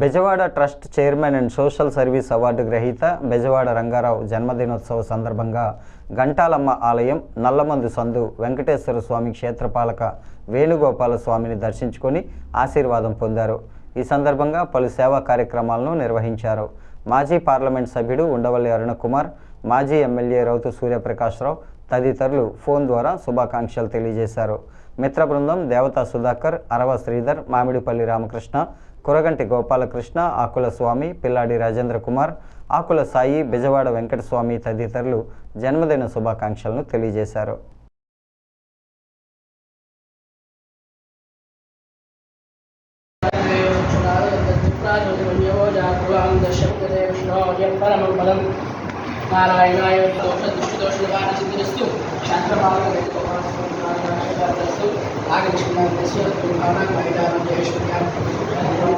Bezawada trust chairman and social service award గ్రహీత బెజవాడ రంగారావు జన్మదినోత్సవ సందర్భంగా గంటాలమ్మ ఆలయం నల్లమందు సందు వెంకటేశ్వర స్వామి క్షేత్రపాలక వేణుగోపాల స్వామిని దర్శించుకొని ఆశీర్వాదం పొందారు. ఈ సందర్భంగా పలు సేవా కార్యక్రమాలను నిర్వహించారు. మాజీ పార్లమెంట్ సభ్యుడు ఉండవల్లి అరుణకుమార్ మాజీ ఎమ్మెల్యే రౌతు సూర్యప్రకాశ్రావు తదితరులు ఫోన్ ద్వారా శుభాకాంక్షలు తెలియజేశారు. మిత్ర బృందం దేవతా సుధాకర్ అరవ శ్రీధర్ మామిడిపల్లి రామకృష్ణ కురగంటి గోపాలకృష్ణ ఆకుల స్వామి పిల్లాడి రాజేంద్ర కుమార్ ఆకుల సాయి బెజవాడ వెంకటస్వామి తదితరులు జన్మదిన శుభాకాంక్షలను తెలియజేశారు. పరమం పదం నారాయణాయ దోష దుష్టిదోష నివారణ సిద్ధిరస్తు శాంతమాగస్తు ఆగమిష్ణ భావన మహిళా జయేశ్వర్యాం